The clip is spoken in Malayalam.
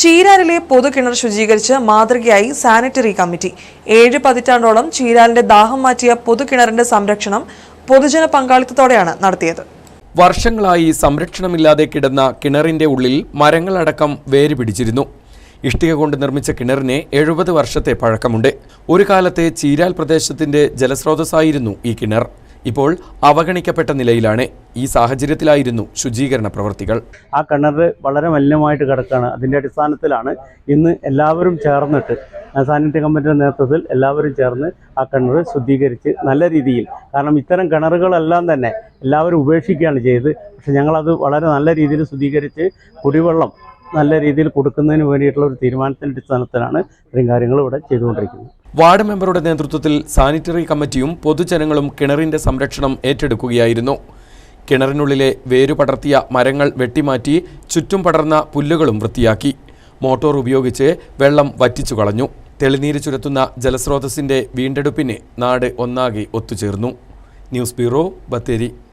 ചീരാലിലെ പൊതുകിണർ ശുചീകരിച്ച് മാതൃകയായി സാനിറ്ററി കമ്മിറ്റി. ഏഴ് പതിറ്റാണ്ടോളം ചീരാലിന്റെ ദാഹം മാറ്റിയ പൊതുകിണറിന്റെ സംരക്ഷണം പൊതുജന പങ്കാളിത്തത്തോടെയാണ് നടത്തിയത്. വർഷങ്ങളായി സംരക്ഷണമില്ലാതെ കിടന്ന കിണറിന്റെ ഉള്ളിൽ മരങ്ങളടക്കം വേര് പിടിച്ചിരുന്നു. ഇഷ്ടിക കൊണ്ട് നിർമ്മിച്ച കിണറിന് എഴുപത് വർഷത്തെ പഴക്കമുണ്ട്. ഒരു കാലത്തെ ചീരാൽ പ്രദേശത്തിന്റെ ജലസ്രോതസ്സായിരുന്നു ഈ കിണർ. ഇപ്പോൾ അവഗണിക്കപ്പെട്ട നിലയിലാണ് ഈ സാഹചര്യത്തിലായിരുന്നു ശുചീകരണ പ്രവർത്തികൾ. ആ കിണർ വളരെ മലിനമായിട്ട് കിടക്കുകയാണ് അതിന്റെ അടിസ്ഥാനത്തിലാണ് ഇന്ന് എല്ലാവരും ചേർന്നിട്ട് സാനിറ്ററി കമ്മിറ്റിയുടെ നേതൃത്വത്തിൽ എല്ലാവരും ചേർന്ന് ആ കിണർ ശുദ്ധീകരിച്ച് നല്ല രീതിയിൽ കാരണം ഇത്തരം കിണറുകളെല്ലാം തന്നെ എല്ലാവരും ഉപേക്ഷിക്കുകയാണ് ചെയ്ത് പക്ഷെ ഞങ്ങളത് വളരെ നല്ല രീതിയിൽ ശുദ്ധീകരിച്ച് കുടിവെള്ളം നല്ല രീതിയിൽ കൊടുക്കുന്നതിന് വേണ്ടിയിട്ടുള്ള ഒരു തീരുമാനത്തിന്റെ അടിസ്ഥാനത്തിലാണ് ഇത്തരം കാര്യങ്ങൾ ഇവിടെ ചെയ്തുകൊണ്ടിരിക്കുന്നത്. വാർഡ് മെമ്പറുടെ നേതൃത്വത്തിൽ സാനിറ്ററി കമ്മിറ്റിയും പൊതുജനങ്ങളും കിണറിന്റെ സംരക്ഷണം ഏറ്റെടുക്കുകയായിരുന്നു. കിണറിനുള്ളിലെ വേരു പടർത്തിയ മരങ്ങൾ വെട്ടിമാറ്റി ചുറ്റും പടർന്ന പുല്ലുകളും വൃത്തിയാക്കി. മോട്ടോർ ഉപയോഗിച്ച് വെള്ളം വറ്റിച്ചു കളഞ്ഞു. തെളിനീര് ചുരത്തുന്ന ജലസ്രോതസ്സിന്റെ വീണ്ടെടുപ്പിന് നാട് ഒന്നാകെ ഒത്തുചേർന്നു. News bureau Bathery.